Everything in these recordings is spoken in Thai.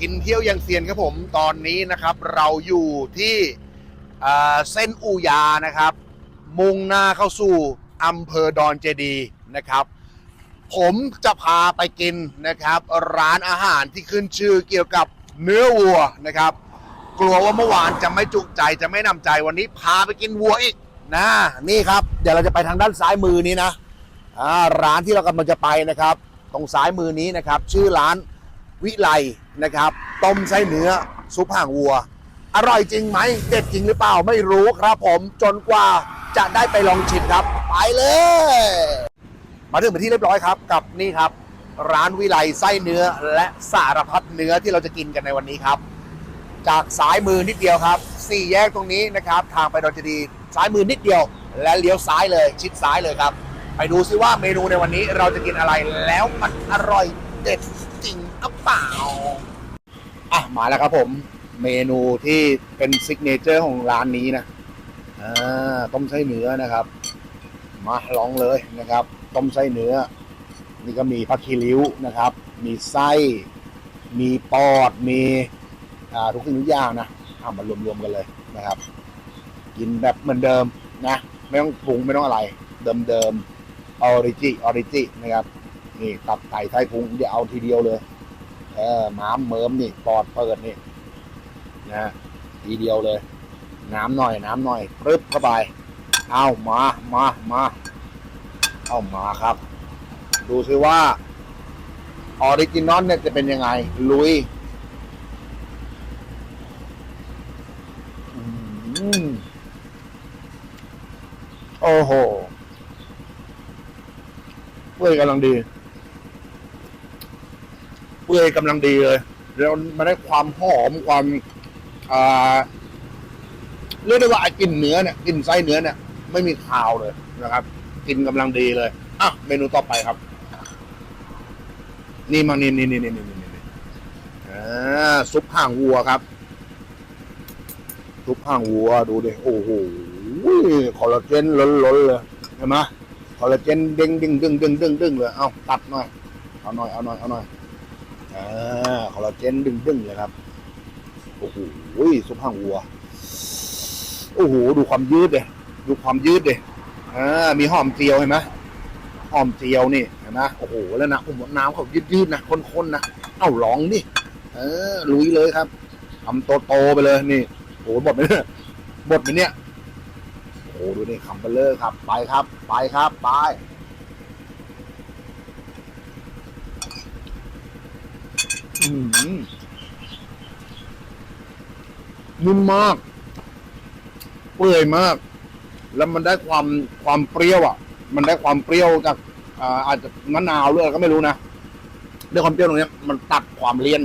กินเที่ยวยังเซียนครับผมตอนนี้นะครับ เราอยู่ที่เส้นอูยานะครับ มุ่งหน้าเข้าสู่อำเภอดอนเจดีย์นะครับ ผมจะพาไปกินนะครับ ร้านอาหารที่ขึ้นชื่อเกี่ยวกับเนื้อวัวนะครับ กลัวว่าเมื่อวานจะไม่จุใจจะไม่นำใจวันนี้พาไปกินวัวอีกนะนี่ครับ เดี๋ยวเราจะไปทางด้านซ้ายมือนี้นะร้านที่เรากำลังจะไปนะครับ ตรงซ้ายมือนี้นะครับ ชื่อร้าน วิไลนะครับ ต้มไส้เนื้อซุปห่างวัว อร่อยจริงไหมเด็ดจริงหรือเปล่าไม่รู้ครับผมจนกว่าจะได้ไปลองชิมครับ ไปเลย มาถึงเป็นที่เรียบร้อยครับ กับนี่ครับ ร้านวิไลไส้เนื้อและสารพัดเนื้อที่เราจะกินกันในวันนี้ครับ จากซ้ายมือนิดเดียวครับสี่แยกตรงนี้นะครับ ทางไปดอนเจดีย์ซ้ายมือนิดเดียว และเลี้ยวซ้ายเลย ชิดซ้ายเลยครับ ไปดูซิว่าเมนูในวันนี้เราจะกินอะไรแล้วมันอร่อย เด็ดจริงหรือเปล่า อะ มาแล้วครับผม เมนูที่เป็นซิกเนเจอร์ของร้านนี้นะอ่าต้มไส้เนื้อนะครับ มาลองเลยนะครับ ต้มไส้เนื้อ นี่ก็มีผักคีริ้วนะครับ มีไส้ มีปอด มีอ่าทุกสิ่งทุกอย่างนะเอามารวมๆกันเลยนะครับ กินแบบเหมือนเดิมนะ ไม่ต้องปรุงไม่ต้องอะไร เดิมๆออริจิออริจินะครับ นี่ตับไก่ไส้พุงเดี๋ยวเอาทีเดียวเลย เออม้ามเมิมนี่ปอดเปิดนี่นะทีเดียวเลย น้ำหน่อย น้ำหน่อยปึ๊บเข้าไปเอามามามาเอามาครับ ดูซิว่าออริจินอลเนี่ยจะเป็นยังไง ลุยอืมโอ้โหเปื่อยกำลังดี เปื่อยกำลังดีเลย แล้วมันได้ความหอมความอ่าเรียกได้ว่าไอ้กลินเนื้อเนี่ยกลินไส้เนื้อเนี่ย ไม่มีคาวเลยนะครับกินกำลังดีเลยอะเมนูต่อไปครับ นี่มานี่นี่นี่นี่นี่นี่อ่าซุปห่างวัวครับ ซุปห่างวัวดูดิโอ้โหคอลลาเจนล้นๆเลยเห็นไหมคอลลาเจนเด้งดึงดึงดึงดึงดึงเลยเอาตัดหน่อยเอาหน่อยเอาหน่อยเอาหน่อย อ่าคอลลาเจนดึงดึงเลยครับ โอ้โหซุปห่างวัว โอ้โห ดูความยืดเลยดูความยืดเลยอ่ามีหอมเจียวเห็นไหมหอมเจียวนี่เห็นไหมโอ้โห แล้วนะผมว่าน้ำเขายืดๆนะข้นๆนะ เอ้าลองดิเออ ลุยเลยครับทำโตๆไปเลยนี่โอ้โหบทไหมเนี่ยบทไหมเนี่ยโอ้โหดูนี่คำเบลเลอร์ครับ ไปครับ ไปครับ ไป อืม นุ่มมาก เปื่อยมาก แล้วมันได้ความความเปรี้ยวอะ มันได้ความเปรี้ยวจากอ่าอาจจะมะนาวหรืออะไรก็ไม่รู้นะด้วยความเปรี้ยวตรงเนี้ยมันตัดความเลี่ยน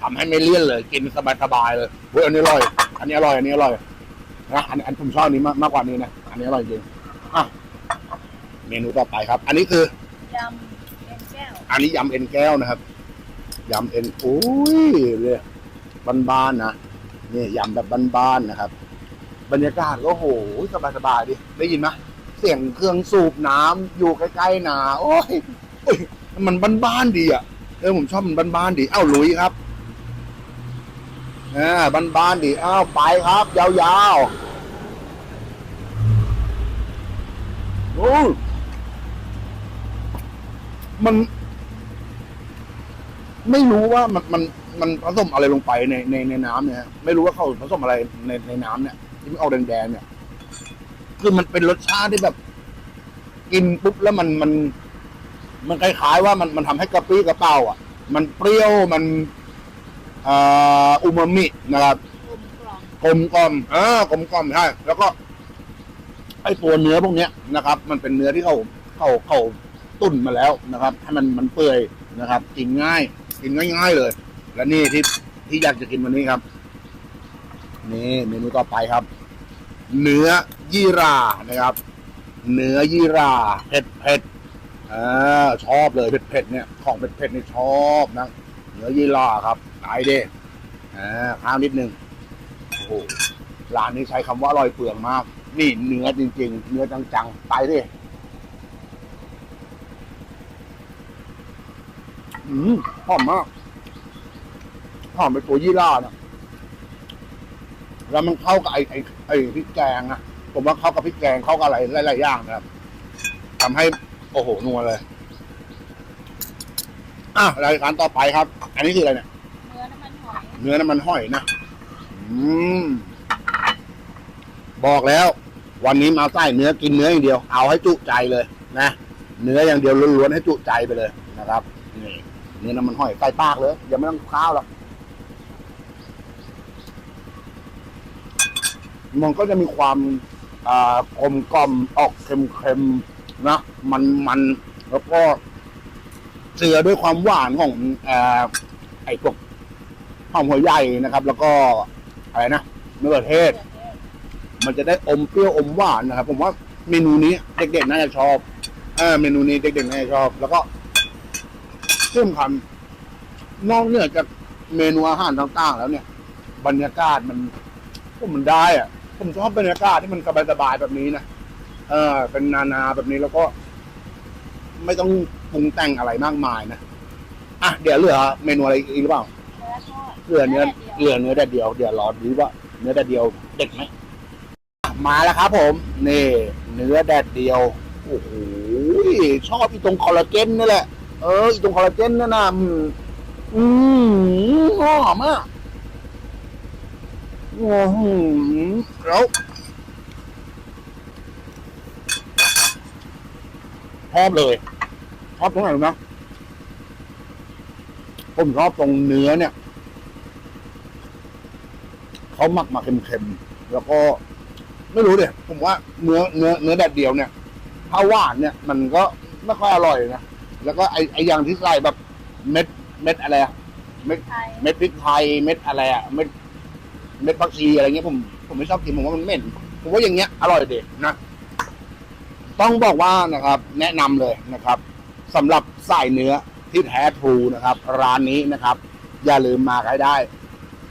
ทำให้ไม่เลี่ยนเลย กินสบายๆเลยเฮ้ยอันนี้อร่อย อันนี้อร่อย อันนี้อร่อยนะอันอันผมชอบอันนี้มากมากกว่านี้นะอันนี้อร่อยจริงอะเมนูต่อไปครับ อันนี้คือยำเอ็นแก้ว อันนี้ยำเอ็นแก้วนะครับ ยำเอ็นโอ้ยเลยบานๆนะนี่ยำแบบบานๆนะครับ บรรยากาศก็โหสบายๆดิได้ยินไหมเสียงเครื่องสูบน้ำอยู่ใกล้ๆนาโอ้ยมันบ้านๆดีอะเออผมชอบมันบ้านๆดีเอ้าลุยครับอ่าบ้านๆดีอ้าวไปครับ ยาวๆโอ้มัน ไม่รู้ว่ามันมันมันผสมอะไรลงไปในในในน้ำเนี่ยฮะไม่รู้ว่าเขาผสมอะไรในในน้ำเนี่ยที่มันออกแดงๆเนี่ย คือมันเป็นรสชาติที่แบบ กินปุ๊บแล้วมันมัน มันคล้ายๆว่ามันมันทำให้กระปรี้กระเป๋าอะ มันเปรี้ยวมันอ่ออูมามินะครับ กลมกล่อมกลมกล่อมอ่ากลมกล่อมใช่แล้วก็ไอ้ตัวเนื้อพวกเนี้ยนะครับ มันเป็นเนื้อที่เขาเขาเขาตุ่นมาแล้วนะครับ ให้มันมันเปื่อยนะครับ กินง่าย กินง่ายๆเลย และนี่ที่ที่อยากจะกินวันนี้ครับ นี่เมนูต่อไปครับ เนื้อยี่รานะครับ เนื้อยี่ราเผ็ดเผ็ดอ่าชอบเลยเผ็ดเผ็ดเนี่ยของเผ็ดเผ็ดนี่ชอบนะเนื้อยี่ราครับตายเด้อ่าข้าวนิดนึงโอ้โหร้านนี้ใช้คำว่าอร่อยเปลืองมาก นี่เนื้อจริง ๆ เนื้อจังๆไปดิ อืมหอมมากหอมไปตัวยี่ล่าเนี่ยแล้วมันเข้ากับไอ้ไอ้ไอ้พริกแกงนะผมว่าเข้ากับพริกแกงเข้ากับอะไรหลายๆอย่างนะครับทำให้ โอ้โหนัวเลย อะรายการต่อไปครับ อันนี้คืออะไรเนี่ย เนื้อน้ำมันหอยเนื้อน้ำมันหอยนะอืมบอกแล้ว วันนี้มาใส่เนื้อกินเนื้ออย่างเดียว เอาให้จุใจเลย นะ เนื้ออย่างเดียวล้วนๆให้จุใจไปเลยนะครับ นี่เนื้อน้ำมันหอยใส่ปากเลยอย่าไม่ต้องข้าวหรอกมันก็จะมีความกลมกล่อมออกเค็มๆนะมันมันๆแล้วก็เจือด้วยความหวานของเอ่อไอ้พวกหอมหัวใหญ่นะครับ แล้วก็อะไรนะมะเขือเทศ มันจะได้อมเปรี้ยวอมหวานนะครับ ผมว่าเมนูนี้เด็กๆน่าจะชอบเออเมนูนี้เด็กๆน่าจะชอบ แล้วก็ เพิ่มคำนอกเหนือจากเมนูอาหารต่างๆ แล้วเนี่ย บรรยากาศมันผมมันได้อะผมชอบบรรยากาศที่มันสบายๆแบบนี้นะเออ เป็นนานาแบบนี้แล้วก็ ไม่ต้องปรุงแต่งอะไรมากมายนะอะเดี๋ยวเหลือเมนูอะไรอีกหรือเปล่าเนื้อทอดเหลือเนื้อเหลือเนื้อแต่เดียวเดี๋ยวรอดูว่าเนื้อแต่เดียวเด็ดไหมมาแล้วครับผมนี่ เนื้อแดดเดียว โอ้โหชอบอีตรงคอลลาเจนนี่แหละ เอออีตรงคอลลาเจนนั่นน่ะอืมอืมหอมอะโอ้โหแล้วชอบเลยชอบตรงไหนรู้ไหมผมชอบตรงเนื้อเนี่ยเขาหมักมาเค็มๆแล้วก็ ไม่รู้เดี๋ยผมว่าเนื้อเนื้อเนื้อแดดเดียวเนี่ยถ้าหวานเนี่ย มันก็ไม่ค่อยอร่อยนะ แล้วก็ไอไออย่างที่ใส่แบบเม็ดเม็ดอะไรอะเม็ดไทยเม็ดพริกไทยเม็ดอะไรอะเม็ดเม็ดผักชีอะไรเงี้ยผมผมไม่ชอบกินผมว่ามันเหม็นผมว่าอย่างเงี้ยอร่อยเด็ดนะ ต้องบอกว่านะครับ แนะนำเลยนะครับสำหรับสายเนื้อที่แท้ทรูนะครับ ร้านนี้นะครับ อย่าลืมมาให้ได้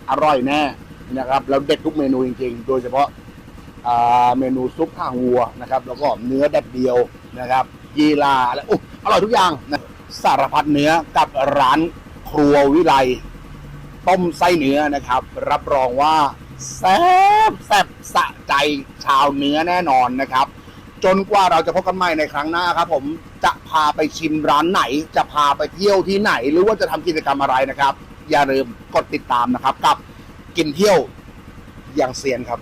อร่อยแน่นะครับแล้วเด็ดทุกเมนูจริง ๆ โดยเฉพาะอ่าเมนูซุปข้างวัวนะครับ แล้วก็เนื้อแดดเดียวนะครับ ยีลาและอุ๊ยอร่อยทุกอย่างนะสารพัดเนื้อกับร้านครัววิไลต้มไส้เนื้อนะครับ รับรองว่าแซ่บแซ่บสะใจชาวเนื้อแน่นอนนะครับ จนกว่าเราจะพบกันใหม่ในครั้งหน้าครับ ผมจะพาไปชิมร้านไหน จะพาไปเที่ยวที่ไหน หรือว่าจะทำกิจกรรมอะไรนะครับ อย่าลืมกดติดตามนะครับ กับกินเที่ยวอย่างเซียนครับ